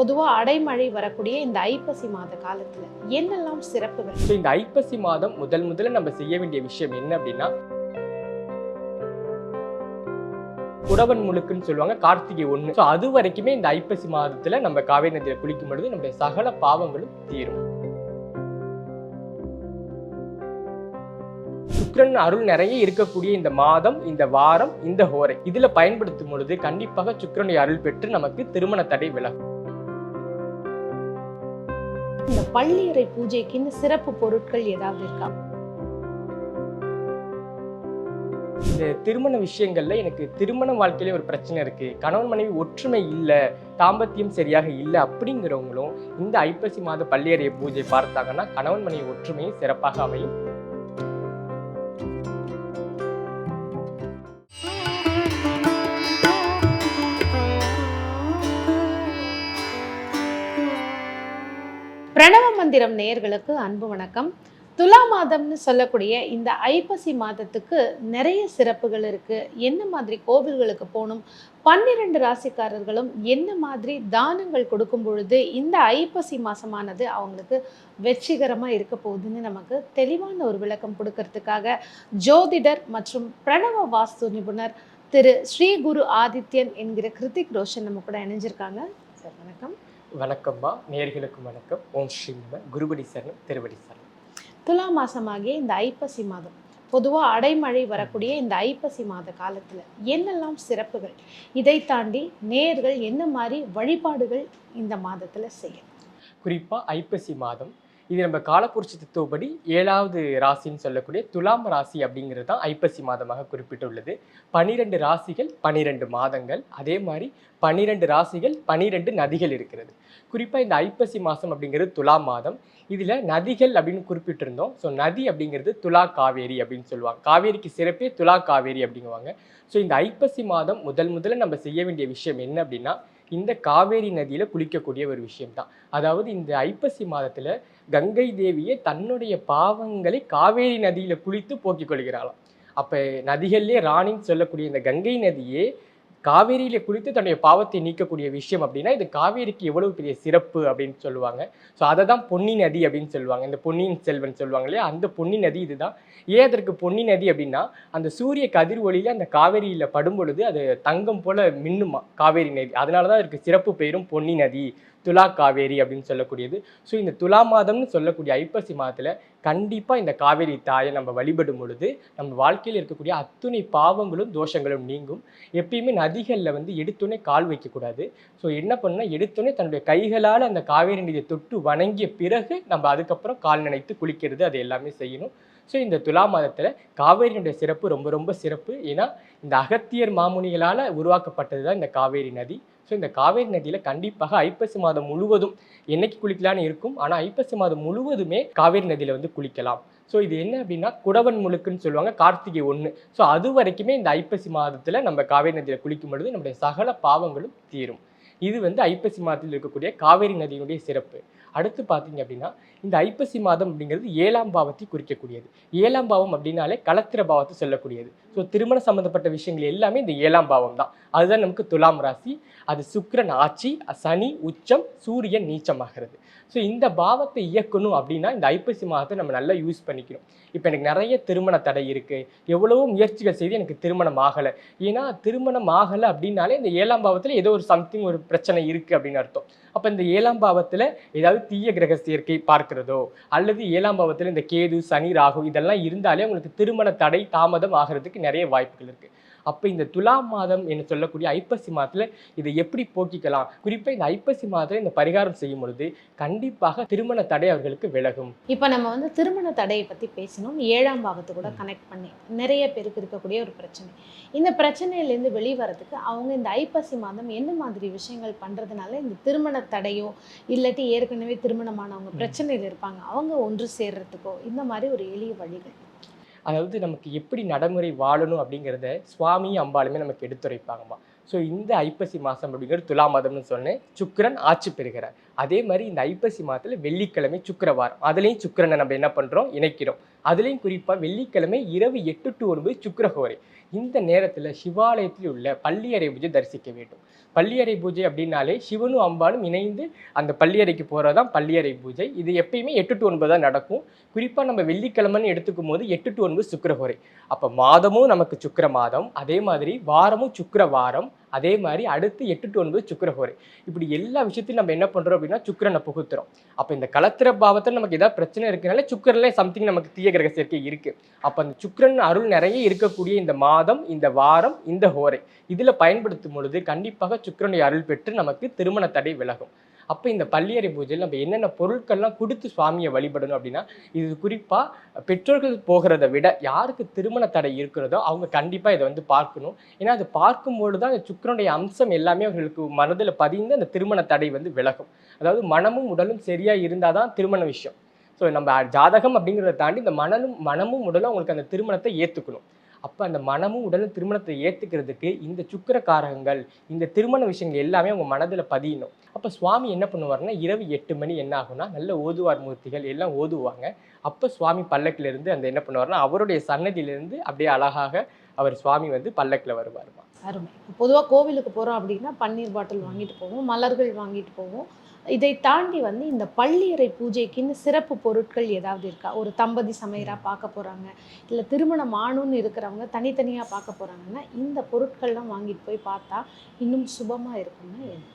பொதுவாக அடைமழை வரக்கூடிய இந்த ஐப்பசி மாத காலத்துல என்னெல்லாம் சிறப்புகள் ஸோ இந்த ஐப்பசி மாதம் முதல் முதல்ல நம்ம செய்ய வேண்டிய விஷயம் என்ன அப்படின்னா குடவன் முழுக்குன்னு சொல்லுவாங்க கார்த்திகை ஒன்று ஸோ அது வரைக்குமே இந்த ஐப்பசி மாதத்துல நம்ம காவேரி நதியில் குளிக்கும் பொழுது நம்முடைய சகல பாவங்களும் தீரும். சுக்கரன் அருள் நிறைய இருக்கக்கூடிய இந்த மாதம் இந்த வாரம் இந்த ஹோரை. இதுல பயன்படுத்தும் பொழுது கண்டிப்பாக சுக்கிரனுடைய அருள் பெற்று நமக்கு திருமண தடை விலகும். பள்ளியறை பூஜைக்குன்னு சிறப்பு பொருட்கள் ஏதாவது இருக்கா? இந்த திருமண விஷயங்கள்ல எனக்கு திருமண வாழ்க்கையில ஒரு பிரச்சனை இருக்கு. கணவன் மனைவி ஒற்றுமை இல்லை தாம்பத்தியம் சரியாக இல்லை அப்படிங்கிறவங்களும் இந்த ஐப்பசி மாத பள்ளியறை பூஜை பார்த்தாங்கன்னா கணவன் மனைவி ஒற்றுமையும் சிறப்பாக அமையும். சுதந்திரம் நேயர்களுக்கு அன்பு வணக்கம். துலா மாதம்னு சொல்லக்கூடிய இந்த ஐப்பசி மாதத்துக்கு நிறைய சிறப்புகள் இருக்கு. என்ன மாதிரி கோவில்களுக்கு போகணும் பன்னிரண்டு ராசிக்காரர்களும் என்ன மாதிரி தானங்கள் கொடுக்கும் பொழுது இந்த ஐப்பசி மாசமானது அவங்களுக்கு வெற்றிகரமாக இருக்க போகுதுன்னு நமக்கு தெளிவான ஒரு விளக்கம் கொடுக்கறதுக்காக ஜோதிடர் மற்றும் பிரணவ வாஸ்து நிபுணர் திரு ஸ்ரீ குரு ஆதித்யன் என்கிற கிருத்திக் ரோஷன் நம்ம கூட இணைஞ்சிருக்காங்க. சார் வணக்கம். வணக்கம்மா. நேர்களுக்கும் வணக்கம். ஓம் ஸ்ரீ நம. குருபடி சரணம் திருவடி சரணம். துலா மாசமாகிய இந்த ஐப்பசி மாதம் பொதுவா அடைமழை வரக்கூடிய இந்த ஐப்பசி மாத காலத்துல என்னெல்லாம் சிறப்புகள்? இதை தாண்டி நேர்கள் என்ன மாதிரி வழிபாடுகள் இந்த மாதத்துல செய்யணும்? குறிப்பா ஐப்பசி மாதம் இது நம்ம காலப்புருஷ தத்துவப்படி ஏழாவது ராசின்னு சொல்லக்கூடிய துலாம் ராசி அப்படிங்கிறது தான் ஐப்பசி மாதமாக குறிப்பிட்டுள்ளது. பனிரெண்டு ராசிகள் பனிரெண்டு மாதங்கள். அதே மாதிரி பனிரெண்டு ராசிகள் பனிரெண்டு நதிகள் இருக்கிறது. குறிப்பாக இந்த ஐப்பசி மாதம் அப்படிங்கிறது துலா மாதம். இதில் நதிகள் அப்படின்னு குறிப்பிட்டிருந்தோம். ஸோ நதி அப்படிங்கிறது துலா காவேரி அப்படின்னு சொல்லுவாங்க. காவேரிக்கு சிறப்பே துலா காவேரி அப்படிங்குவாங்க. ஸோ இந்த ஐப்பசி மாதம் முதல் முதல்ல நம்ம செய்ய வேண்டிய விஷயம் என்ன அப்படின்னா இந்த காவேரி நதியில் குளிக்கக்கூடிய ஒரு விஷயம்தான். அதாவது இந்த ஐப்பசி மாதத்தில் கங்கை தேவியே தன்னுடைய பாவங்களை காவேரி நதியில் குளித்து போக்கிக் கொள்கிறாளாம். அப்போ நதிகள்லேயே ராணின்னு சொல்லக்கூடிய இந்த கங்கை நதியே காவேரியில குளித்து தன்னுடைய பாவத்தை நீக்கக்கூடிய விஷயம் அப்படின்னா இது காவேரிக்கு எவ்வளவு பெரிய சிறப்பு அப்படின்னு சொல்லுவாங்க. ஸோ அதை தான் பொன்னி நதி அப்படின்னு சொல்லுவாங்க. இந்த பொன்னியின் செல்வன் சொல்லுவாங்க இல்லையா? அந்த பொன்னி நதி இதுதான். ஏன் அதற்கு பொன்னி நதி அப்படின்னா அந்த சூரிய கதிர் ஒளியில அந்த காவேரியில படும் பொழுது அது தங்கம் போல மின்னுமா? காவேரி நதி. அதனால தான் அதற்கு சிறப்பு பெயரும் பொன்னி நதி. துலா காவேரி அப்படின்னு சொல்லக்கூடியது. ஸோ இந்த துலா மாதம்னு சொல்லக்கூடிய ஐப்பசி மாதத்தில் கண்டிப்பாக இந்த காவேரி தாயை நம்ம வழிபடும் பொழுது நம்ம வாழ்க்கையில் இருக்கக்கூடிய அத்துணை பாவங்களும் தோஷங்களும் நீங்கும். எப்பயுமே நதிகளில் வந்து எடுத்தோடனே கால் வைக்கக்கூடாது ஸோ என்ன பண்ணால் எடுத்தோடனே தன்னுடைய கைகளால் அந்த காவேரி நதியை தொட்டு வணங்கிய பிறகு நம்ம அதுக்கப்புறம் கால் நினைத்து குளிக்கிறது அது எல்லாமே செய்யணும். ஸோ இந்த துலா மாதத்தில் காவேரியினுடைய சிறப்பு ரொம்ப ரொம்ப சிறப்பு. ஏன்னா இந்த அகத்தியர் மாமுனிகளால் உருவாக்கப்பட்டது தான் இந்த காவேரி நதி. ஸோ இந்த காவேரி நதியில் கண்டிப்பாக ஐப்பசி மாதம் முழுவதும் என்னைக்கு குளிக்கலான்னு இருக்கும். ஆனால் ஐப்பசி மாதம் முழுவதுமே காவேரி நதியில் வந்து குளிக்கலாம். ஸோ இது என்ன அப்படின்னா குடவன் முழுக்குன்னு சொல்லுவாங்க கார்த்திகை ஒன்று ஸோ அது வரைக்குமே இந்த ஐப்பசி மாதத்தில் நம்ம காவேரி நதியில் குளிக்கும் பொழுது நம்முடைய சகல பாவங்களும் தீரும். இது வந்து ஐப்பசி மாதத்தில் இருக்கக்கூடிய காவேரி நதியினுடைய சிறப்பு. அடுத்து பார்த்தீங்க அப்படின்னா இந்த ஐப்பசி மாதம் அப்படிங்கிறது ஏழாம் பாவத்தை குறிக்கக்கூடியது. ஏழாம் பாவம் அப்படின்னாலே கலத்திர பாவத்தை சொல்லக்கூடியது. ஸோ திருமண சம்பந்தப்பட்ட விஷயங்கள் எல்லாமே இந்த ஏழாம் பாவம் தான். அதுதான் நமக்கு துலாம் ராசி. அது சுக்கிரன் ஆட்சி சனி உச்சம் சூரியன் நீச்சமாகிறது. ஸோ இந்த பாவத்தை இயக்கணும் அப்படின்னா இந்த ஐப்பசி மாதத்தை நம்ம நல்லா யூஸ் பண்ணிக்கணும். இப்போ எனக்கு நிறைய திருமண தடை இருக்குது எவ்வளவோ முயற்சிகள் செய்து எனக்கு திருமணம் ஆகலை. ஏன்னா திருமணம் ஆகலை அப்படின்னாலே இந்த ஏழாம் பாவத்தில் ஏதோ ஒரு சம்திங் ஒரு பிரச்சனை இருக்குது அப்படின்னு அர்த்தம். அப்போ இந்த ஏழாம் பாவத்தில் ஏதாவது தீய கிரக சேர்க்கை பார்க்கிறதோ அல்லது ஏழாம் பாவத்தில் இந்த கேது சனி ராகு இதெல்லாம் இருந்தாலே உங்களுக்கு திருமண தடை தாமதம் ஆகிறதுக்கு நிறைய வாய்ப்புகள் இருக்குது அப்போ இந்த துலா மாதம் என்று சொல்லக்கூடிய ஐப்பசி மாதத்துல இதை எப்படி போக்கிக்கலாம்? குறிப்பாக இந்த ஐப்பசி மாதத்துல இந்த பரிகாரம் செய்யும் பொழுது கண்டிப்பாக திருமண தடை அவர்களுக்கு விலகும். இப்போ நம்ம வந்து திருமண தடையை பற்றி பேசினோம். ஏழாம் பாகத்து கூட கனெக்ட் பண்ணி நிறைய பேருக்கு இருக்கக்கூடிய ஒரு பிரச்சனை. இந்த பிரச்சனையிலேருந்து வெளிவரதுக்கு அவங்க இந்த ஐப்பசி மாதம் என்ன மாதிரி விஷயங்கள் பண்ணுறதுனால இந்த திருமண தடையோ இல்லாட்டி ஏற்கனவே திருமணமானவங்க பிரச்சனையில் இருப்பாங்க. அவங்க ஒன்று சேர்றதுக்கோ இந்த மாதிரி ஒரு எளிய வழிகள். அதாவது நமக்கு எப்படி நடைமுறை வாழணும் அப்படிங்கிறத சுவாமி அம்பாளுமே நமக்கு எடுத்துரைப்பாங்கம்மா. ஸோ இந்த ஐப்பசி மாதம் அப்படிங்கிறது துலா மாதம்னு சொன்னேன். சுக்கரன் ஆட்சி பெறுகிறார். அதே மாதிரி இந்த ஐப்பசி மாதத்தில் வெள்ளிக்கிழமை சுக்கிரவாரம். அதுலேயும் சுக்கிரனை நம்ம என்ன பண்ணுறோம் இணைக்கிறோம். அதுலேயும் குறிப்பாக வெள்ளிக்கிழமை இரவு எட்டு டு ஒன்பது சுக்கிரஹோரை இந்த நேரத்தில் சிவாலயத்தில் உள்ள பள்ளியறை பூஜை தரிசிக்க வேண்டும். பள்ளியறை பூஜை அப்படின்னாலே சிவனும் அம்பாலும் இணைந்து அந்த பள்ளியறைக்கு போகிறது தான் பள்ளியறை பூஜை. இது எப்பயுமே எட்டு டு ஒன்பது தான் நடக்கும். குறிப்பாக நம்ம வெள்ளிக்கிழமைன்னு எடுத்துக்கும் போது எட்டு டு ஒன்பது சுக்கிரஹோரை அப்போ மாதமும் நமக்கு சுக்கிர மாதம் அதே மாதிரி வாரமும் சுக்கர வாரம் அதே மாதிரி அடுத்து எட்டு டு ஒன்பது சுக்கிரஹோரை இப்படி எல்லா விஷயத்தையும் நம்ம என்ன பண்ணுறோம் அப்படின்னா சுக்கிரனை புகுத்துறோம். அப்போ இந்த கலத்திர பாவத்தில் நமக்கு ஏதாவது பிரச்சனை இருக்கிறனால சுக்கிரன்ல சம்திங் நமக்கு தீய கிரக சேர்க்கை இருக்குது அப்போ அந்த சுக்கரன் அருள் நிறைய இருக்கக்கூடிய இந்த மாதம் இந்த வாரம் இந்த ஹோரை இதில் பயன்படுத்தும் பொழுது கண்டிப்பாக சுக்கரனுடைய அருள் பெற்று நமக்கு திருமண தடை விலகும். அப்போ இந்த பள்ளியறை பூஜையில் நம்ம என்னென்ன பொருட்கள்லாம் கொடுத்து சுவாமியை வழிபடணும் அப்படின்னா இது குறிப்பாக பெற்றோர்கள் போகிறத விட யாருக்கு திருமண தடை இருக்கிறதோ அவங்க கண்டிப்பாக இதை வந்து பார்க்கணும். ஏன்னா அது பார்க்கும்போது தான் அந்த சுக்கிரனுடைய அம்சம் எல்லாமே அவர்களுக்கு மனதில் பதிந்து அந்த திருமண தடை வந்து விலகும். அதாவது மனமும் உடலும் சரியாக இருந்தால் தான் திருமண விஷயம். ஸோ நம்ம ஜாதகம் அப்படிங்கிறத தாண்டி இந்த மனமும் மனமும் உடலும் அவங்களுக்கு அந்த திருமணத்தை ஏற்றுக்கணும் அப்போ அந்த மனமும் உடலும் திருமணத்தை ஏற்றுக்கிறதுக்கு இந்த சுக்கிர காரகங்கள் இந்த திருமண விஷயங்கள் எல்லாமே அவங்க மனதில் பதியணும். அப்போ சுவாமி என்ன பண்ணுவாருன்னா இரவு எட்டு மணி என்ன ஆகும்னா நல்ல ஓதுவார் மூர்த்திகள் எல்லாம் ஓதுவாங்க. அப்போ சுவாமி பல்லக்கிலிருந்து அந்த என்ன பண்ணுவார்னா அவருடைய சன்னதியிலிருந்து அப்படியே அழகாக அவர் சுவாமி வந்து பல்லக்கில் வருவாருமா. அருமை. பொதுவாக கோவிலுக்கு போகிறோம் அப்படின்னா பன்னீர் பாட்டில் வாங்கிட்டு போவோம் மலர்கள் வாங்கிட்டு போவோம். இதை தாண்டி வந்து இந்த பள்ளியறை பூஜைக்குன்னு சிறப்பு பொருட்கள் ஏதாவது இருக்கா? ஒரு தம்பதி சமையரா பார்க்க போகிறாங்க இல்லை திருமணம் ஆணுன்னு இருக்கிறவங்க தனித்தனியாக பார்க்க போகிறாங்கன்னா இந்த பொருட்கள்லாம் வாங்கிட்டு போய் பார்த்தா இன்னும் சுபமாக இருக்கும்னா என்ன?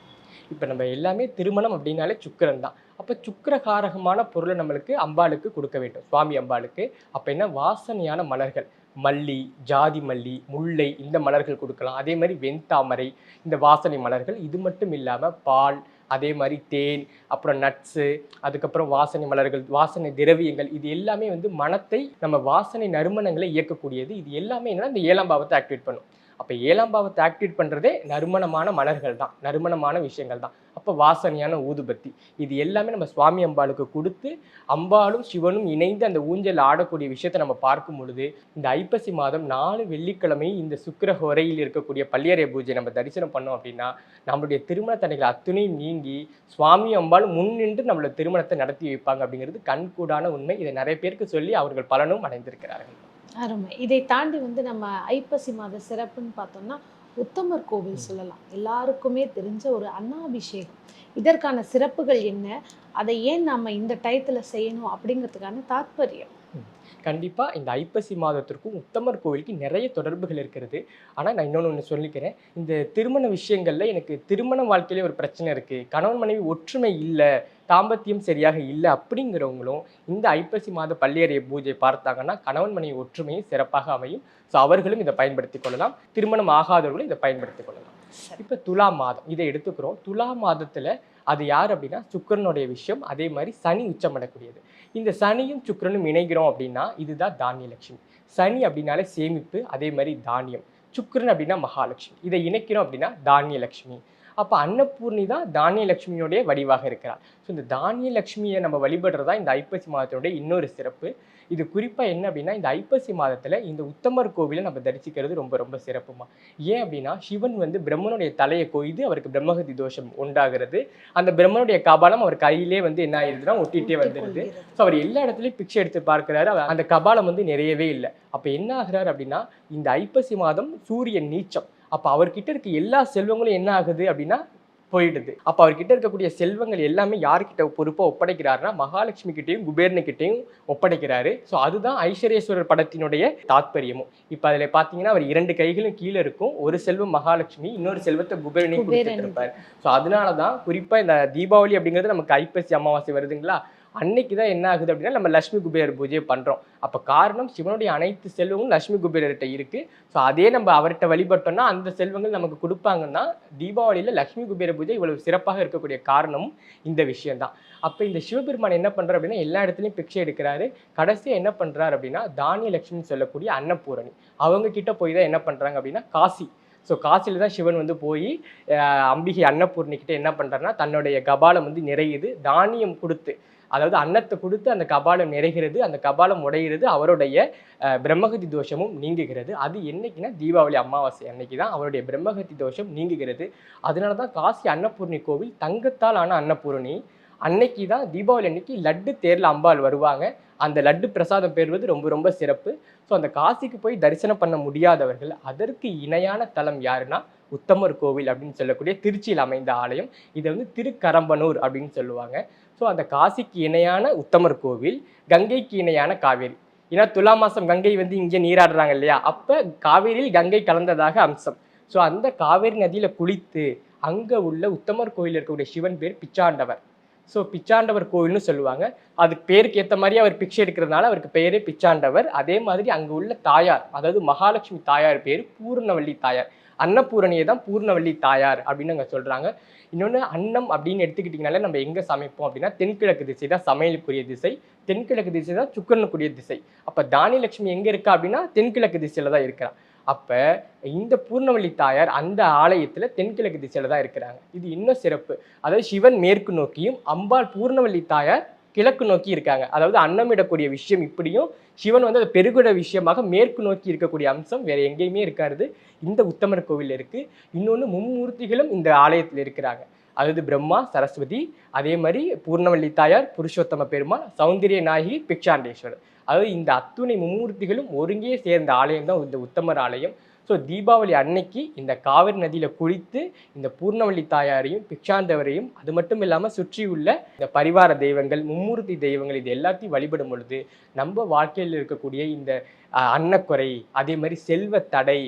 இப்போ நம்ம எல்லாமே திருமணம் அப்படின்னாலே சுக்கிரன் தான். அப்போ சுக்கிரகாரகமான பொருளை நம்மளுக்கு அம்பாளுக்கு கொடுக்க வேண்டும். சுவாமி அம்பாளுக்கு. அப்போ என்ன? வாசனையான மலர்கள். மல்லி ஜாதி மல்லி முல்லை இந்த மலர்கள் கொடுக்கலாம். அதே மாதிரி வெண்தாமரை இந்த வாசனை மலர்கள் இது மட்டும் இல்லாமல் பால் அதே மாதிரி தேன் அப்புறம் நட்ஸு அதுக்கப்புறம் வாசனை மலர்கள் வாசனை திரவியங்கள் இது எல்லாமே வந்து மனத்தை நம்ம வாசனை நறுமணங்களை இயக்கக்கூடியது. இது எல்லாமே என்னன்னா இந்த ஏழாம் பாவத்தை ஆக்டிவேட் பண்ணும். அப்போ ஏழாம் பாவத்தை ஆக்டிவேட் பண்ணுறதே நறுமணமான மலர்கள் தான் நறுமணமான விஷயங்கள் தான். அப்போ வாசனையான ஊதுபத்தி இது எல்லாமே நம்ம சுவாமி அம்பாளுக்கு கொடுத்து அம்பாளும் சிவனும் இணைந்து அந்த ஊஞ்சல் ஆடக்கூடிய விஷயத்தை நம்ம பார்க்கும் பொழுது இந்த ஐப்பசி மாதம் நாலு வெள்ளிக்கிழமை இந்த சுக்கிர ஹொரையில் இருக்கக்கூடிய பள்ளியறை பூஜை நம்ம தரிசனம் பண்ணோம் அப்படின்னா நம்மளுடைய திருமண தடைகள் அத்துணையும் நீங்கி சுவாமி அம்பாள் முன் நின்று நம்மளோட திருமணத்தை நடத்தி வைப்பாங்க அப்படிங்கிறது கண்கூடான உண்மை. இதை நிறைய பேருக்கு சொல்லி அவர்கள் பலனும் அடைந்திருக்கிறார்கள். அருமை. இதை தாண்டி வந்து நம்ம ஐப்பசி மாத சிறப்புன்னு பார்த்தோம்னா உத்தமர் கோவில் சொல்லலாம். எல்லாருக்குமே தெரிஞ்ச ஒரு அன்னாபிஷேகம். இதற்கான சிறப்புகள் என்ன? அதை ஏன் நம்ம இந்த டயத்தில் செய்யணும் அப்படிங்கிறதுக்கான தாத்பரியம். கண்டிப்பாக இந்த ஐப்பசி மாதத்திற்கும் உத்தமர் கோவிலுக்கு நிறைய தொடர்புகள் இருக்கிறது. ஆனால் நான் இன்னொன்று ஒன்று சொல்லிக்கிறேன். இந்த திருமண விஷயங்களில் எனக்கு திருமண வாழ்க்கையிலே ஒரு பிரச்சனை இருக்குது கணவன் மனைவி ஒற்றுமை இல்லை. தாம்பத்தியம் சரியாக இல்லை அப்படிங்கிறவங்களும் இந்த ஐப்பசி மாத பள்ளியறை பூஜை பார்த்தாங்கன்னா கணவன் மனைவி ஒற்றுமையும் சிறப்பாக அமையும். ஸோ அவர்களும் இதை பயன்படுத்தி கொள்ளலாம். திருமணம் ஆகாதவர்களும் இதை பயன்படுத்தி கொள்ளலாம். இப்போ துலா மாதம். இதை எடுத்துக்கிறோம். துலா மாதத்தில் அது யார் அப்படின்னா சுக்கிரனுடைய விஷயம் அதே மாதிரி சனி உச்சமடக்கூடியது இந்த சனியும் சுக்கிரனும் இணைகிறோம் அப்படின்னா இதுதான் தானியலட்சுமி. சனி அப்படின்னாலே சேமிப்பு அதே மாதிரி தானியம். சுக்கிரன் அப்படின்னா மகாலட்சுமி. இதை இணைக்கிறோம் அப்படின்னா தானியலட்சுமி. அப்போ அன்னபூர்ணி தான் தானியலட்சுமியோடைய வடிவாக இருக்கிறார். ஸோ இந்த தானியலட்சுமியை நம்ம வழிபடுறதா இந்த ஐப்பசி மாதத்தினுடைய இன்னொரு சிறப்பு. இது குறிப்பாக என்ன அப்படின்னா இந்த ஐப்பசி மாதத்தில் இந்த உத்தமர் கோவிலை நம்ம தரிசிக்கிறது ரொம்ப ரொம்ப சிறப்புமா. ஏன் அப்படின்னா சிவன் வந்து பிரம்மனுடைய தலையை கொய்து அவருக்கு பிரம்மகதி தோஷம் உண்டாகிறது. அந்த பிரம்மனுடைய கபாலம் அவர் கையிலே வந்து என்ன ஆயிருதுன்னா ஒட்டிகிட்டே வந்துடுது ஸோ அவர் எல்லா இடத்துலையும் பிக்சர் எடுத்து பார்க்கிறாரு. அவர் அந்த கபாலம் வந்து நிறையவே இல்லை. அப்போ என்ன ஆகுறாரு அப்படின்னா இந்த ஐப்பசி மாதம் சூரியன் நீச்சம். அப்போ அவர்கிட்ட இருக்க எல்லா செல்வங்களும் என்ன ஆகுது அப்படின்னா போயிடுது. அப்போ அவர்கிட்ட இருக்கக்கூடிய செல்வங்கள் எல்லாமே யார்கிட்ட பொறுப்பாக ஒப்படைக்கிறாருன்னா மகாலட்சுமி கிட்டேயும் குபேரனுக்கிட்டையும் ஒப்படைக்கிறாரு. ஸோ அதுதான் ஐஸ்வர்யேஸ்வரர் படத்தினுடைய தாத்பரியமும். இப்போ அதில் பார்த்தீங்கன்னா அவர் இரண்டு கைகளும் கீழே இருக்கும். ஒரு செல்வம் மகாலட்சுமி இன்னொரு செல்வத்தை குபேரனையும் குபேரன். கொடுத்துட்டு இருப்பார். ஸோ அதனால தான் குறிப்பாக இந்த தீபாவளி அப்படிங்கிறது நமக்கு ஐப்பசி அமாவாசை வருதுங்களா? அன்னைக்கு தான் என்ன ஆகுது அப்படின்னா நம்ம லட்சுமி குபேரர் பூஜையை பண்ணுறோம் அப்போ காரணம் சிவனுடைய அனைத்து செல்வங்களும் லட்சுமி குபேரர்கிட்ட இருக்குது ஸோ அதே நம்ம அவர்கிட்ட வழிபட்டோம்னா அந்த செல்வங்கள் நமக்கு கொடுப்பாங்கன்னா தீபாவளியில் லட்சுமி குபேர பூஜை இவ்வளவு சிறப்பாக இருக்கக்கூடிய காரணமும் இந்த விஷயம்தான். அப்போ இந்த சிவபெருமான் என்ன பண்ணுறார் அப்படின்னா எல்லா இடத்துலையும் பிக்ஷை எடுக்கிறாரு. கடைசியாக என்ன பண்ணுறாரு அப்படின்னா தானிய லட்சுமின்னு சொல்லக்கூடிய அன்னபூரணி. அவங்க கிட்ட போய் தான் என்ன பண்ணுறாங்க அப்படின்னா காசி. ஸோ காசியில் தான் சிவன் வந்து போய் அம்பிகை அன்னபூர்ணிக்கிட்ட என்ன பண்ணுறாருன்னா தன்னுடைய கபாலம் வந்து நிறையுது தானியம் கொடுத்து. அதாவது அன்னத்தை கொடுத்து அந்த கபாலம் நிறைகிறது அந்த கபாலம் உடைகிறது அவருடைய பிரம்மகதி தோஷமும் நீங்குகிறது. அது என்னைக்குன்னா தீபாவளி அமாவாசை அன்னைக்கு தான் அவருடைய பிரம்மகதி தோஷம் நீங்குகிறது. அதனால தான் காசி அன்னபூர்ணி கோவில் தங்கத்தால் ஆன அன்னபூரணி. அன்னைக்கு தான் தீபாவளி அன்னைக்கு லட்டு தேரில் அம்பாள் வருவாங்க. அந்த லட்டு பிரசாதம் பெறுவது ரொம்ப ரொம்ப சிறப்பு. ஸோ அந்த காசிக்கு போய் தரிசனம் பண்ண முடியாதவர்கள் அதற்கு இணையான தலம் யாருன்னா உத்தமர் கோவில் அப்படின்னு சொல்லக்கூடிய திருச்சியில் அமைந்த ஆலயம். இதை வந்து திருக்கரம்பனூர் அப்படின்னு சொல்லுவாங்க. ஸோ அந்த காசிக்கு இணையான உத்தமர் கோவில் கங்கைக்கு இணையான காவேரி. ஏன்னா துலா மாதம் கங்கை வந்து இங்கே நீராடுறாங்க இல்லையா? அப்போ காவேரியில் கங்கை கலந்ததாக அம்சம். ஸோ அந்த காவேரி நதியில் குளித்து அங்கே உள்ள உத்தமர் கோயில் இருக்கக்கூடிய சிவன் பேர் பிச்சாண்டவர். ஸோ பிச்சாண்டவர் கோவில்னு சொல்லுவாங்க. அதுக்கு பேருக்கு ஏற்ற மாதிரி அவர் பிக்ஷை எடுக்கிறதுனால அவருக்கு பெயரே பிச்சாண்டவர். அதே மாதிரி அங்கே உள்ள தாயார் அதாவது மகாலட்சுமி தாயார் பேர் பூர்ணவள்ளி தாயார். அன்னபூரணியை தான் பூர்ணவள்ளி தாயார் அப்படின்னு அங்கே சொல்கிறாங்க இன்னொன்று அன்னம் அப்படின்னு எடுத்துக்கிட்டிங்கனாலே நம்ம எங்கே சமைப்போம் அப்படின்னா தென்கிழக்கு திசை தான் சமையலுக்குரிய திசை தென்கிழக்கு திசை தான் சுக்கரனுக்குரிய திசை. அப்போ தானியலட்சுமி எங்கே இருக்கா அப்படின்னா தென்கிழக்கு திசையில் தான் இருக்கிறான் அப்போ இந்த பூர்ணவள்ளி தாயார் அந்த ஆலயத்தில் தென்கிழக்கு திசையில் தான் இருக்கிறாங்க. இது இன்னும் சிறப்பு. அதாவது சிவன் மேற்கு நோக்கியும் அம்பாள் பூர்ணவள்ளி தாயார் கிழக்கு நோக்கி இருக்காங்க. அதாவது அன்னமிடக்கூடிய விஷயம் இப்படியும் சிவன் வந்து அது பெருகுட விஷயமாக மேற்கு நோக்கி இருக்கக்கூடிய அம்சம் வேற எங்கேயுமே இருக்காது. இந்த உத்தமர் கோவில் இருக்கு. இன்னொன்று மும்மூர்த்திகளும் இந்த ஆலயத்தில் இருக்கிறாங்க. அதாவது பிரம்மா சரஸ்வதி அதே மாதிரி பூர்ணவள்ளி தாயார் புருஷோத்தம பெருமாள் சௌந்தரிய நாயகி பிக்ஷாண்டேஸ்வரர். அதாவது இந்த அத்துணை மும்மூர்த்திகளும் ஒருங்கே சேர்ந்த ஆலயம் தான் இந்த உத்தமர் ஆலயம். ஸோ தீபாவளி அன்னைக்கு இந்த காவிரி நதியில் குளித்து இந்த பூர்ணவள்ளி தாயாரையும் பிக்ஷாந்தவரையும் அது மட்டும் இல்லாமல் சுற்றியுள்ள இந்த பரிவார தெய்வங்கள் மும்மூர்த்தி தெய்வங்கள் இது எல்லாத்தையும் வழிபடும் பொழுது நம்ம வாழ்க்கையில் இருக்கக்கூடிய இந்த அன்னக்குறை அதே மாதிரி செல்வ தடை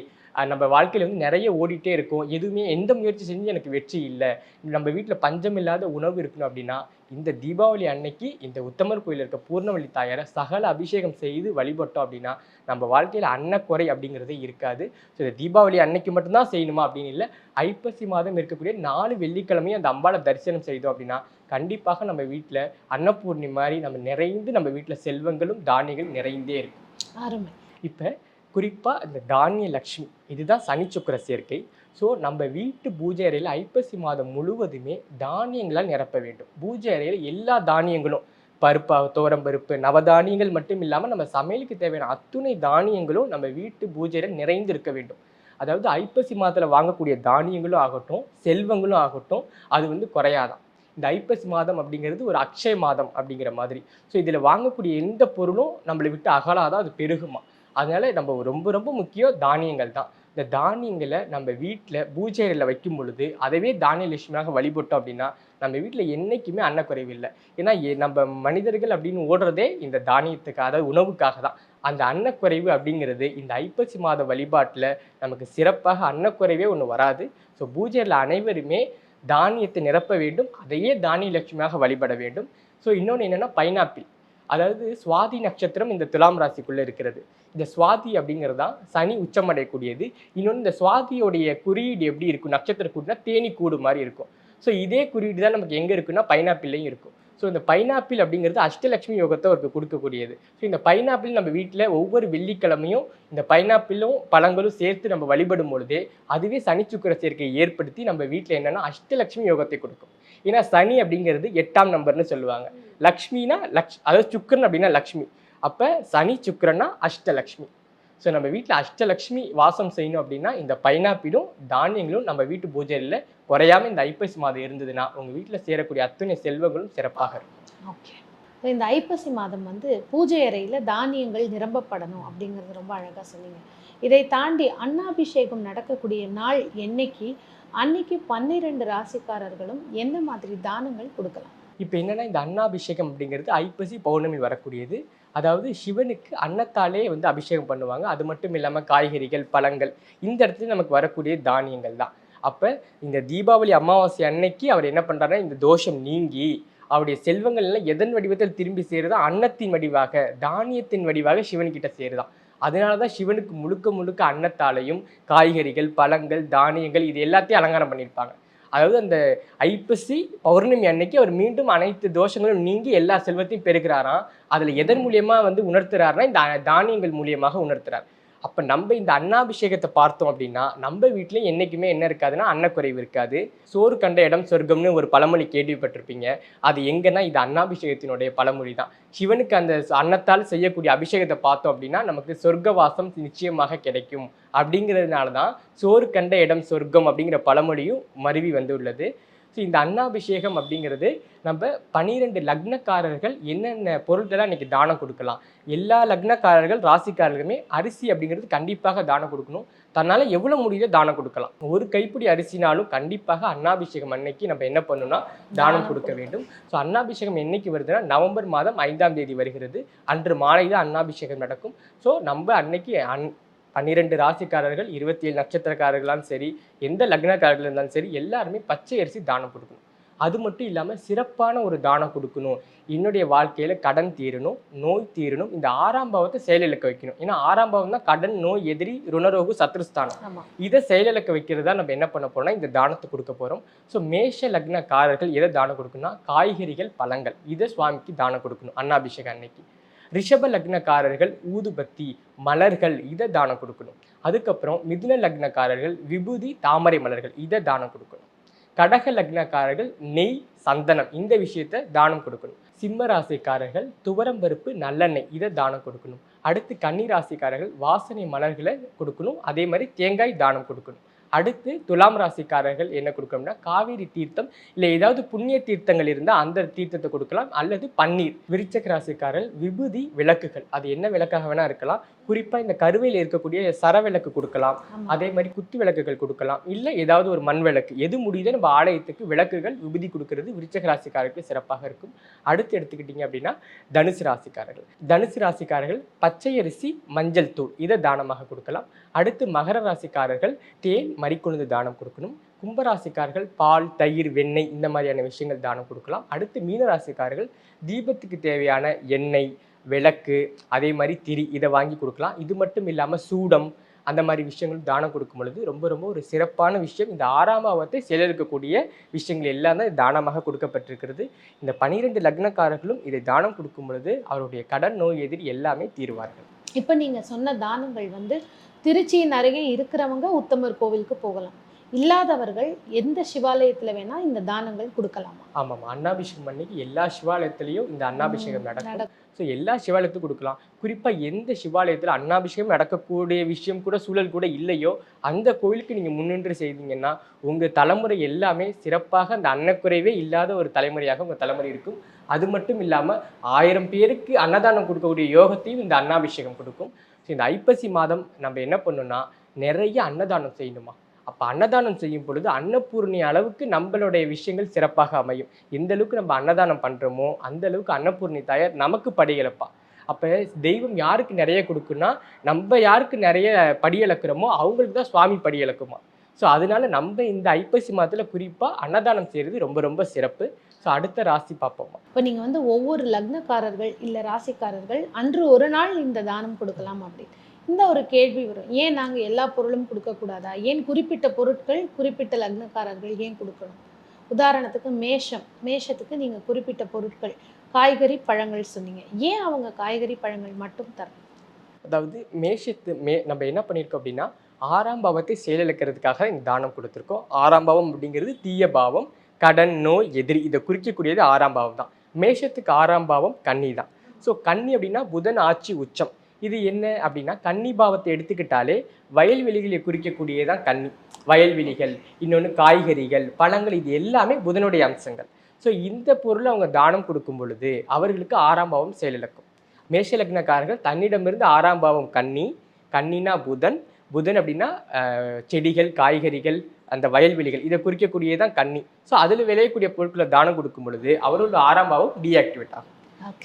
நம்ம வாழ்க்கையில் வந்து நிறைய ஓடிட்டே இருக்கும். எதுவுமே எந்த முயற்சி செஞ்சு எனக்கு வெற்றி இல்லை. நம்ம வீட்டில் பஞ்சம் இல்லாத உணவு இருக்கணும் அப்படின்னா இந்த தீபாவளி அன்னைக்கு இந்த உத்தமர் கோயில் இருக்க பூர்ணவள்ளி தாயாரை சகல அபிஷேகம் செய்து வழிபட்டோம் அப்படின்னா நம்ம வாழ்க்கையில் அன்னக்குறை அப்படிங்கிறதே இருக்காது. ஸோ இந்த தீபாவளி அன்னைக்கு மட்டும்தான் செய்யணுமா அப்படின்னு இல்லை ஐப்பசி மாதம் இருக்கக்கூடிய நாலு வெள்ளிக்கிழமையும் அந்த அம்பாளை தரிசனம் செய்தோம் அப்படின்னா கண்டிப்பாக நம்ம வீட்டில் அன்னபூர்ணி மாதிரி நம்ம நிறைந்து நம்ம வீட்டில் செல்வங்களும் தானியங்களும் நிறைந்தே இருக்கும். அருமை. இப்போ குறிப்பாக இந்த தானிய லக்ஷ்மி இதுதான் சனிச்சுக்கர சேர்க்கை. ஸோ நம்ம வீட்டு பூஜை அறையில் ஐப்பசி மாதம் முழுவதுமே தானியங்களால் நிரப்ப வேண்டும். பூஜை அறையில் எல்லா தானியங்களும் பருப்பா பருப்பு நவதானியங்கள் மட்டும் இல்லாமல் நம்ம சமையலுக்கு தேவையான அத்துணை தானியங்களும் நம்ம வீட்டு பூஜையில் நிறைந்து இருக்க வேண்டும். அதாவது ஐப்பசி மாதத்தில் வாங்கக்கூடிய தானியங்களும் ஆகட்டும் செல்வங்களும் ஆகட்டும் அது வந்து குறையாதான். இந்த ஐப்பசி மாதம் அப்படிங்கிறது ஒரு அக்ஷய மாதம் அப்படிங்கிற மாதிரி. ஸோ இதில் வாங்கக்கூடிய எந்த பொருளும் நம்மளை விட்டு அகலாதான் அது பெருகுமா. அதனால் நம்ம ரொம்ப ரொம்ப முக்கியம் தானியங்கள் தான். இந்த தானியங்களை நம்ம வீட்டில் பூஜை வைக்கும் பொழுது அதவே தானிய லட்சுமியாக வழிபட்டோம் அப்படின்னா நம்ம வீட்டில் என்றைக்குமே அன்னக்குறைவு இல்லை. ஏன்னா நம்ம மனிதர்கள் அப்படின்னு ஓடுறதே இந்த தானியத்துக்கு அதாவது உணவுக்காக தான். அந்த அன்னக்குறைவு அப்படிங்கிறது இந்த ஐப்பசி மாத வழிபாட்டில் நமக்கு சிறப்பாக அன்னக்குறைவே ஒன்று வராது. ஸோ பூஜையில் அனைவருமே தானியத்தை நிரப்ப வேண்டும். அதையே தானிய லட்சுமியாக வழிபட வேண்டும். ஸோ இன்னொன்று என்னென்னா பைனாப்பிள். அதாவது சுவாதி நட்சத்திரம் இந்த துலாம் ராசிக்குள்ளே இருக்கிறது. இந்த சுவாதி அப்படிங்கிறது தான் சனி உச்சமடையக்கூடியது. இன்னொன்று இந்த சுவாதியோடைய குறியீடு எப்படி இருக்கும்? நட்சத்திர கூடுனா தேனி கூடு மாதிரி இருக்கும். ஸோ இதே குறியீடு தான் நமக்கு எங்கே இருக்குன்னா பைனாப்பிள்லையும் இருக்கும். ஸோ இந்த பைனாப்பிள் அப்படிங்கிறது அஷ்டலட்சுமி யோகத்தை அவருக்கு கொடுக்கக்கூடியது. ஸோ இந்த பைனாப்பிள் நம்ம வீட்டில் ஒவ்வொரு வெள்ளிக்கிழமையும் இந்த பைனாப்பிளும் பழங்களும் சேர்த்து நம்ம வழிபடும் பொழுதே அதுவே சனி சுக்கிர சேர்க்கையை ஏற்படுத்தி நம்ம வீட்டில் என்னென்னா அஷ்டலட்சுமி யோகத்தை கொடுக்கும். ஏன்னா சனி அப்படிங்கிறது எட்டாம் நம்பர்னு சொல்லுவாங்க. லக்ஷ்மினா லக்ஷ் அதாவது சுக்கரன் அப்படின்னா லக்ஷ்மி. அப்போ சனி சுக்கரன்னா அஷ்டலக்ஷ்மி. ஸோ நம்ம வீட்டில் அஷ்டலக்ஷ்மி வாசம் செய்யணும் அப்படின்னா இந்த பைனாப்பிளும் தானியங்களும் நம்ம வீட்டு பூஜையில் குறையாம இந்த ஐப்பசி மாதம் இருந்ததுன்னா உங்கள் வீட்டில் சேரக்கூடிய அத்தனை செல்வங்களும் சிறப்பாக இருக்கும். ஓகே. இந்த ஐப்பசி மாதம் வந்து பூஜை அறையில் தானியங்கள் நிரம்பப்படணும் அப்படிங்கிறது ரொம்ப அழகாக சொன்னீங்க. இதை தாண்டி அன்னாபிஷேகம் நடக்கக்கூடிய நாள் என்னைக்கு? அன்னைக்கு பன்னிரெண்டு ராசிக்காரர்களும் என்ன மாதிரி தானங்கள் கொடுக்கலாம்? இப்போ என்னன்னா இந்த அன்னாபிஷேகம் அப்படிங்கிறது ஐப்பசி பௌர்ணமி வரக்கூடியது. அதாவது சிவனுக்கு அன்னத்தாலே வந்து அபிஷேகம் பண்ணுவாங்க. அது மட்டும் இல்லாமல் காய்கறிகள் பழங்கள் இந்த இடத்துல நமக்கு வரக்கூடிய தானியங்கள் தான். அப்போ இந்த தீபாவளி அமாவாசை அன்னைக்கு அவர் என்ன பண்ணுறாருன்னா இந்த தோஷம் நீங்கி அவருடைய செல்வங்கள் எல்லாம் எதன் வடிவத்தில் திரும்பி சேருதோ அன்னத்தின் வடிவாக தானியத்தின் வடிவாக சிவன் கிட்ட சேருதான். அதனால தான் சிவனுக்கு முழுக்க முழுக்க அன்னத்தாலையும் காய்கறிகள் பழங்கள் தானியங்கள் இது எல்லாத்தையும் அலங்காரம் பண்ணியிருப்பாங்க அதாவது அந்த ஐப்பசி பௌர்ணமி அன்னைக்கு அவர் மீண்டும் அனைத்து தோஷங்களும் நீங்கி எல்லா செல்வத்தையும் பெறுகிறாராம். அதில் எதன் மூலியமாக வந்து உணர்த்துறாருன்னா இந்த தானியங்கள் மூலியமாக உணர்த்துறார். அப்ப நம்ம இந்த அன்னாபிஷேகத்தை பார்த்தோம் அப்படின்னா நம்ம வீட்லயும் என்னைக்குமே என்ன இருக்காதுன்னா அன்னக்குறைவு இருக்காது. சோறு கண்ட இடம் சொர்க்கம்னு ஒரு பழமொழி கேள்விப்பட்டிருப்பீங்க. அது எங்கன்னா இது அன்னாபிஷேகத்தினுடைய பழமொழி தான். சிவனுக்கு அந்த அன்னத்தால் செய்யக்கூடிய அபிஷேகத்தை பார்த்தோம் அப்படின்னா நமக்கு சொர்க்கவாசம் நிச்சயமாக கிடைக்கும். அப்படிங்கிறதுனால தான் சோறு கண்ட இடம் சொர்க்கம் அப்படிங்கிற பழமொழியும் மருவி வந்துள்ளது. ஸோ இந்த அன்னாபிஷேகம் அப்படிங்கிறது நம்ம பனிரெண்டு லக்னக்காரர்கள் என்னென்ன பொருட்களாக இன்னைக்கு தானம் கொடுக்கலாம். எல்லா லக்னக்காரர்கள் ராசிக்காரர்களுமே அரிசி அப்படிங்கிறது கண்டிப்பாக தானம் கொடுக்கணும். தன்னால் எவ்வளோ முடியுதோ தானம் கொடுக்கலாம். ஒரு கைப்பிடி அரிசினாலும் கண்டிப்பாக அன்னாபிஷேகம் அன்னைக்கு நம்ம என்ன பண்ணணும்னா தானம் கொடுக்க வேண்டும். ஸோ அன்னாபிஷேகம் என்னைக்கு வருதுன்னா நவம்பர் மாதம் ஐந்தாம் தேதி வருகிறது. அன்று மாலை தான் அன்னாபிஷேகம் நடக்கும். ஸோ நம்ம அன்னைக்கு அன் பன்னிரெண்டு ராசிக்காரர்கள் இருபத்தி ஏழு நட்சத்திரக்காரர்களாலும் சரி எந்த லக்னக்காரர்கள் இருந்தாலும் சரி எல்லாருமே பச்சை அரிசி தானம் கொடுக்கணும். அது மட்டும் இல்லாமல் சிறப்பான ஒரு தானம் கொடுக்கணும். என்னுடைய வாழ்க்கையில் கடன் தீரணும் நோய் தீரணும் இந்த ஆறாம் பாவத்தை செயலிழக்க வைக்கணும். ஏன்னா ஆறாம் பாவம் தான் கடன் நோய் எதிரி ருணரோகு சத்ருஸ்தானம். இதை செயலிழக்க வைக்கிறதா நம்ம என்ன பண்ண போறோம்னா இந்த தானத்தை கொடுக்க போறோம். ஸோ மேஷ லக்னக்காரர்கள் எதை தானம் கொடுக்கணும்னா காய்கறிகள் பழங்கள். இதை சுவாமிக்கு தானம் கொடுக்கணும் அன்னாபிஷேகம் அன்னைக்கு. ரிஷப லக்னக்காரர்கள் ஊதுபத்தி மலர்கள் இதை தானம் கொடுக்கணும். அதுக்கப்புறம் மிதுன லக்னக்காரர்கள் விபூதி தாமரை மலர்கள் இதை தானம் கொடுக்கணும். கடக லக்னக்காரர்கள் நெய் சந்தனம் இந்த விஷயத்த தானம் கொடுக்கணும். சிம்ம ராசிக்காரர்கள் துவரம்பருப்பு நல்லெண்ணெய் இதை தானம் கொடுக்கணும். அடுத்து கன்னி ராசிக்காரர்கள் வாசனை மலர்களை கொடுக்கணும். அதே மாதிரி தேங்காய் தானம் கொடுக்கணும். அடுத்து துலாம் ராசிக்காரர்கள் என்ன கொடுக்கணும்னா காவேரி தீர்த்தம் இல்லை ஏதாவது புண்ணிய தீர்த்தங்கள் இருந்தால் அந்த தீர்த்தத்தை கொடுக்கலாம். அல்லது பன்னீர். விருச்சக ராசிக்காரர்கள் விபூதி விளக்குகள். அது என்ன விளக்காக வேணா இருக்கலாம். குறிப்பாக இந்த கருவையில் இருக்கக்கூடிய சர விளக்கு கொடுக்கலாம். அதே மாதிரி குத்து விளக்குகள் கொடுக்கலாம். இல்லை ஏதாவது ஒரு மண் விளக்கு. எது முடியுதோ நம்ம ஆலயத்துக்கு விளக்குகள் விபூதி கொடுக்கறது விருச்சக ராசிக்காரர்களுக்கு சிறப்பாக இருக்கும். அடுத்து எடுத்துக்கிட்டிங்க அப்படின்னா தனுசு ராசிக்காரர்கள். தனுசு ராசிக்காரர்கள் பச்சை அரிசி மஞ்சள் தூள். இதை தானமாக கொடுக்கலாம். அடுத்து மகர ராசிக்காரர்கள் தேன் மறிக்கொழுந்து தானம் கொடுக்கணும். கும்பராசிக்காரர்கள் பால் தயிர் வெண்ணெய் இந்த மாதிரியான விஷயங்கள் தானம் கொடுக்கலாம். அடுத்து மீனராசிக்காரர்கள் தீபத்துக்கு தேவையான எண்ணெய் விளக்கு அதே மாதிரி திரி இதை வாங்கி கொடுக்கலாம். இது மட்டும் இல்லாமல் சூடம் அந்த மாதிரி விஷயங்கள் தானம் கொடுக்கும் பொழுது ரொம்ப ரொம்ப ஒரு சிறப்பான விஷயம். இந்த ஆறாம் பாவத்தை செயலிழக்கக்கூடிய விஷயங்கள் எல்லாம் தான் தானமாக கொடுக்கப்பட்டிருக்கிறது. இந்த பனிரெண்டு லக்னக்காரர்களும் இதை தானம் கொடுக்கும் பொழுது அவருடைய கடன் நோய் எதிரி எல்லாமே தீர்வார்கள். இப்போ நீங்கள் சொன்ன தானங்கள் வந்து திருச்சியின் அருகே இருக்கிறவங்க உத்தமர் கோவிலுக்கு போகலாம். இல்லாதவர்கள் எந்த சிவாலயத்துல வேணா இந்த தானங்கள் கொடுக்கலாமா? ஆமாம் அன்னாபிஷேகம் அன்னைக்கு எல்லா சிவாலயத்திலையும் இந்த அன்னாபிஷேகம் நடக்கும். ஸோ எல்லா சிவாலயத்துக்கும் கொடுக்கலாம். குறிப்பாக எந்த சிவாலயத்தில் அன்னாபிஷேகம் நடக்கக்கூடிய விஷயம் கூட சூழல் கூட இல்லையோ அந்த கோயிலுக்கு நீங்கள் முன்னின்று செய்தீங்கன்னா உங்கள் தலைமுறை எல்லாமே சிறப்பாக அந்த அன்னக்குறைவே இல்லாத ஒரு தலைமுறையாக உங்கள் தலைமுறை இருக்கும். அது மட்டும் இல்லாமல் ஆயிரம் பேருக்கு அன்னதானம் கொடுக்கக்கூடிய யோகத்தையும் இந்த அன்னாபிஷேகம் கொடுக்கும். ஸோ இந்த ஐப்பசி மாதம் நம்ம என்ன பண்ணணும்னா நிறைய அன்னதானம் செய்யணுமா? அப்போ அன்னதானம் செய்யும் பொழுது அன்னபூர்ணி அளவுக்கு நம்மளுடைய விஷயங்கள் சிறப்பாக அமையும். எந்த அளவுக்கு நம்ம அன்னதானம் பண்ணுறோமோ அந்த அளவுக்கு அன்னபூர்ணி தாயார் நமக்கு படிகளப்பா அப்போ தெய்வம் யாருக்கு நிறைய கொடுக்குன்னா நம்ம யாருக்கு நிறைய படியளக்குறோமோ அவங்களுக்கு தான் சுவாமி படியளக்குமா ஸோ அதனால நம்ம இந்த ஐப்பசி மாதத்தில் குறிப்பாக அன்னதானம் செய்கிறது ரொம்ப ரொம்ப சிறப்பு. ஸோ அடுத்த ராசி பார்ப்போமா. இப்போ நீங்க வந்து ஒவ்வொரு லக்னக்காரர்கள் இல்ல ராசிக்காரர்கள் அன்று ஒரு நாள் இந்த தானம் கொடுக்கலாம் அப்படின்னு. இந்த ஒரு கேள்வி வரும். ஏன் நாங்க எல்லா பொருளும் கொடுக்க கூடாதா ஏன் குறிப்பிட்ட பொருட்கள் குறிப்பிட்ட லக்னக்காரர்கள் ஏன் கொடுக்கணும்? உதாரணத்துக்கு மேஷம். மேஷத்துக்கு நீங்க குறிப்பிட்ட பொருட்கள். காய்கறி பழங்கள் சொன்னீங்க. ஏன் அவங்க காய்கறி பழங்கள் மட்டும் தரணும்? அதாவது மேஷத்து மே நம்ம என்ன பண்ணியிருக்கோம் அப்படின்னா ஆறாம் பாவத்தை செயலிழக்கிறதுக்காக இந்த தானம் கொடுத்துருக்கோம். ஆறாம் பாவம் அப்படிங்கிறது தீய பாவம். கடன் நோய் எதிரி இதை குறிக்கக்கூடியது ஆறாம் பாவம் தான். மேஷத்துக்கு ஆறாம் பாவம் கன்னி தான். ஸோ கன்னி அப்படின்னா புதன் ஆட்சி உச்சம். இது என்ன அப்படின்னா கன்னி பாவத்தை எடுத்துக்கிட்டாலே வயல்வெளிகளை குறிக்கக்கூடியதான் கன்னி. வயல்வெளிகள் இன்னொன்று காய்கறிகள் பழங்கள் இது எல்லாமே புதனுடைய அம்சங்கள். ஸோ இந்த பொருளை அவங்க தானம் கொடுக்கும் பொழுது அவர்களுக்கு ஆறாம் பாவம் செயலிழக்கும். மேஷ லக்னக்காரர்கள் தன்னிடமிருந்து ஆறாம் பாவம் கன்னி. கன்னினா புதன். புதன் அப்படின்னா செடிகள் காய்கறிகள் அந்த வயல்வெளிகள் இதை குறிக்கக்கூடியதான் கன்னி ஸோ அதில் விளையக்கூடிய பொருட்களை தானம் கொடுக்கும் பொழுது அவரோட ஆறாம் பாவம் டீஆக்டிவேட் ஆகும்.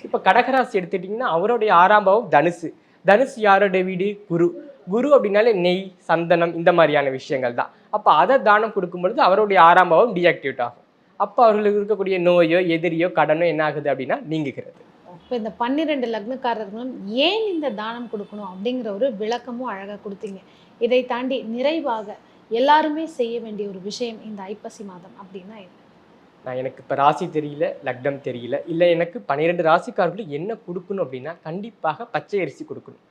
இப்போ கடகராசி எடுத்துட்டிங்கன்னா அவருடைய ஆறாம் பாவம் தனுசு. தனுசு யாரோட வீடு? குரு. குரு அப்படின்னாலே நெய் சந்தனம் இந்த மாதிரியான விஷயங்கள் தான். அப்போ அதை தானம் கொடுக்கும் பொழுது அவருடைய ஆறாம் பாவம் டீஆக்டிவேட் ஆகும். அப்போ அவர்களுக்கு இருக்கக்கூடிய நோயோ எதிரியோ கடனோ என்ன ஆகுது அப்படின்னா நீங்குகிறது. இப்போ இந்த பன்னிரெண்டு லக்னக்காரர்களும் ஏன் இந்த தானம் கொடுக்கணும் அப்படிங்கிற ஒரு விளக்கமும் அழகாக கொடுத்தீங்க. இதை தாண்டி நிறைவாக எல்லாருமே செய்ய வேண்டிய ஒரு விஷயம் இந்த ஐப்பசி மாதம் அப்படின்னா என்ன? நான் எனக்கு இப்போ ராசி தெரியல லக்னம் தெரியல. இல்லை எனக்கு பன்னிரெண்டு ராசிக்காரர்களும் என்ன கொடுக்கணும் அப்படின்னா கண்டிப்பாக பச்சை அரிசி கொடுக்கணும்.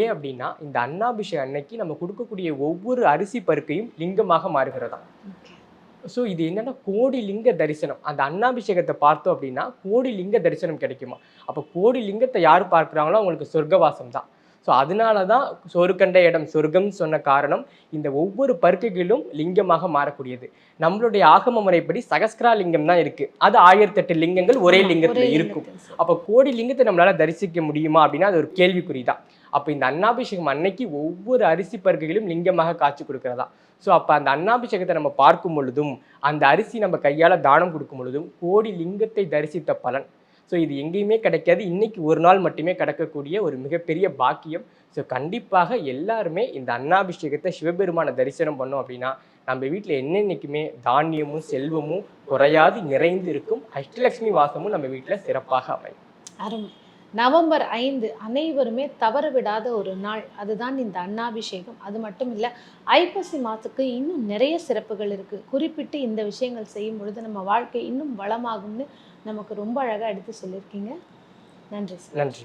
ஏன் அப்படின்னா இந்த அன்னாபிஷேகம் அன்னைக்கு நம்ம கொடுக்கக்கூடிய ஒவ்வொரு அரிசி பருக்கையும் லிங்கமாக மாறுகிறதா. ஸோ இது என்னன்னா கோடி லிங்க தரிசனம். அந்த அன்னாபிஷேகத்தை பார்த்தோம் அப்படின்னா கோடி லிங்க தரிசனம் கிடைக்குமா? அப்போ கோடி லிங்கத்தை யார் பார்க்குறாங்களோ அவங்களுக்கு சொர்க்கவாசம் தான். ஸோ அதனால தான் சொருக்கண்ட இடம் சொர்க்கம்னு சொன்ன காரணம் இந்த ஒவ்வொரு பருக்கைகளும் லிங்கமாக மாறக்கூடியது. நம்மளுடைய ஆகம முறைப்படி சகஸ்கரா லிங்கம் தான் இருக்கு. அது ஆயிரத்தெட்டு லிங்கங்கள் ஒரே லிங்கத்துல இருக்கும். அப்போ கோடி லிங்கத்தை நம்மளால தரிசிக்க முடியுமா அப்படின்னா அது ஒரு கேள்விக்குறி தான் அப்போ இந்த அன்னாபிஷேகம் அன்னைக்கு ஒவ்வொரு அரிசி பருக்கைகளும் லிங்கமாக காட்சி கொடுக்கிறதா. ஸோ அப்போ அந்த அன்னாபிஷேகத்தை நம்ம பார்க்கும் பொழுதும் அந்த அரிசி நம்ம கையால் தானம் கொடுக்கும் பொழுதும் கோடி லிங்கத்தை தரிசித்த பலன் ஸோ இது எங்கேயுமே கிடைக்காது. இன்னைக்கு ஒரு நாள் மட்டுமே கிடக்கக்கூடிய ஒரு மிகப்பெரிய பாக்கியம். ஸோ கண்டிப்பாக எல்லாருமே இந்த அன்னாபிஷேகத்தை சிவபெருமானை தரிசனம் பண்ணோம் அப்படின்னா நம்ம வீட்டில் என்னென்னைக்குமே தானியமும் செல்வமும் குறையாது நிறைந்து இருக்கும். அஷ்டலட்சுமி வாசமும் நம்ம வீட்டில் சிறப்பாக அமையும். அருமை நவம்பர் ஐந்து அனைவருமே தவற விடாத ஒரு நாள். அதுதான் இந்த அன்னாபிஷேகம். அது மட்டும் இல்லை ஐப்பசி மாதத்துக்கு இன்னும் நிறைய சிறப்புகள் இருக்குது குறிப்பிட்டு இந்த விஷயங்கள் செய்யும் பொழுது நம்ம வாழ்க்கை இன்னும் வளமாகும்னு நமக்கு ரொம்ப அழகாக எடுத்து சொல்லியிருக்கீங்க. நன்றி சார். நன்றி